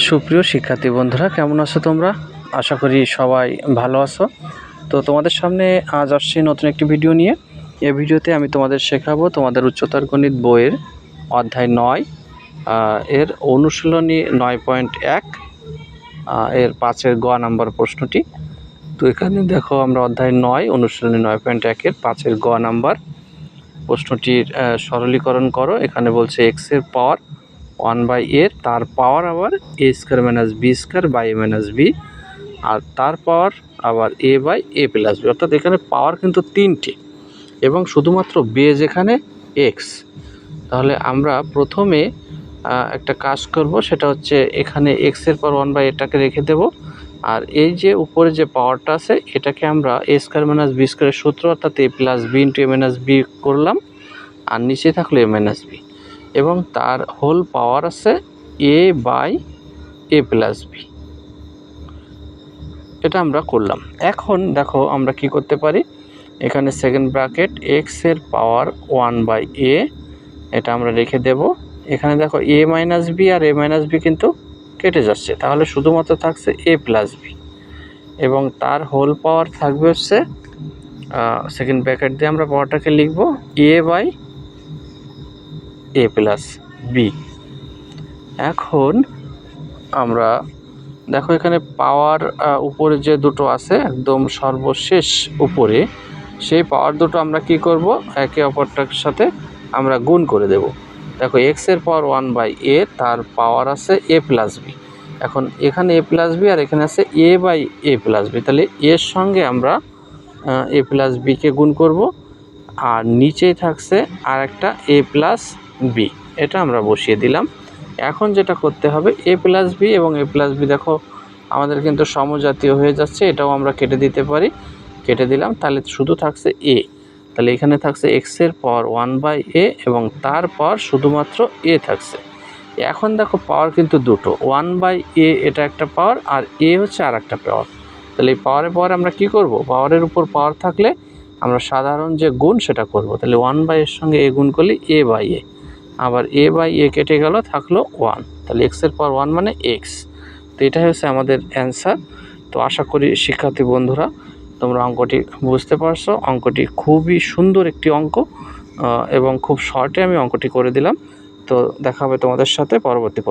সুপ্রিয় শিক্ষার্থী বন্ধুরা, কেমন আছো তোমরা? আশা করি সবাই ভালো আছো। তো তোমাদের সামনে আজ আসছি নতুন একটি ভিডিও নিয়ে। এ ভিডিওতে আমি তোমাদের শেখাবো তোমাদের উচ্চতর গণিত বইয়ের অধ্যায় নয় এর অনুশীলনী নয় পয়েন্ট এক এর পাঁচের গ নাম্বার প্রশ্নটি। তো এখানে দেখো আমরা অধ্যায় নয়, অনুশীলনী নয় পয়েন্ট একের পাঁচের গ নাম্বার প্রশ্নটির সরলীকরণ করো। এখানে বলছে এক্সের পাওয়ার ওয়ান বাই এ তার পাওয়ার আবার A square minus B square by A minus B, আর তার পাওয়ার আবার A by A plus B. অর্থাৎ এখানে পাওয়ার কিন্তু তিনটি, এবং শুধুমাত্র বেজ এখানে এক্স তাহলে আমরা প্রথমে একটা কাজ করব, সেটা হচ্ছে এখানে এক্সের পর ওয়ান বাই এটাকে রেখে দেব, আর এই যে উপরে যে পাওয়ারটা আছে, এটাকে আমরা এ স্কোয়ার মাইনাস বি স্কোয়ারের সূত্র, অর্থাৎ A plus B into A minus B করলাম, আর নিচে থাকল এ মাইনাস বি এবং তার হোল পাওয়ার আছে A by A plus B. এটা আমরা করলাম। এখন দেখো আমরা কি করতে পারি? এখানে সেকেন্ড ব্র্যাকেট এক্সের পাওয়ার ওয়ান বাই এ এটা আমরা রেখে দেব। এখানে দেখো এ মাইনাস বি আর এ মাইনাস বি কিন্তু কেটে যাচ্ছে। তাহলে শুধুমাত্র থাকছে এ প্লাস বি এবং তার হোল পাওয়ার থাকবে হচ্ছে সেকেন্ড ব্র্যাকেট দিয়ে আমরা পাওয়ারটাকে লিখব A by A plus B এখন আমরা দেখো এখানে পাওয়ার উপরে যে দুটো আছে, একদম সর্বশেষ উপরে, সেই পাওয়ার দুটো আমরা কি করব? একে অপরটার সাথে আমরা গুণ করে দেব। দেখো এক্সের পাওয়ার ওয়ান বাই এ তার পাওয়ার আছে এ প্লাস বি এখন এখানে এ প্লাস বি আর এখানে আছে A by A plus B তাহলে এর সঙ্গে আমরা এ প্লাস বিকে গুণ করব। আর নিচেই থাকছে আর একটা এ প্লাস বি এটা আমরা বসিয়ে দিলাম। এখন যেটা করতে হবে এ প্লাস বি এবং এ প্লাস বি দেখো, আমাদের কিন্তু সমজাতীয় হয়ে যাচ্ছে, এটাও আমরা কেটে দিতে পারি। কেটে দিলাম, তাহলে শুধু থাকছে এ তাহলে এখানে থাকছে এক্সের পাওয়ার ওয়ান বাই এ এবং তার পাওয়ার শুধুমাত্র এ থাকছে। এখন দেখো পাওয়ার কিন্তু দুটো। ওয়ান বাই এ এটা একটা পাওয়ার আর এ হচ্ছে আর একটা পাওয়ার তাহলে এই পাওয়ারে পাওয়ারে আমরা কি করব? পাওয়ারের উপর পাওয়ার থাকলে আমরা সাধারণ যে গুণ সেটা করব। তাহলে ওয়ান বাই এর সঙ্গে এ গুণ করলে এ বাই এ আবার এ বাই এ কেটে গেল, থাকল ওয়ান তাহলে এক্সের পর ওয়ান মানে এক্স তো এটাই হচ্ছে আমাদের অ্যান্সার তো আশা করি শিক্ষার্থী বন্ধুরা, তোমরা অঙ্কটি বুঝতে পারছ। অঙ্কটি খুবই সুন্দর একটি অঙ্ক এবং খুব শর্টে আমি অঙ্কটি করে দিলাম। তো দেখা হবে তোমাদের সাথে পরবর্তী পর্বে।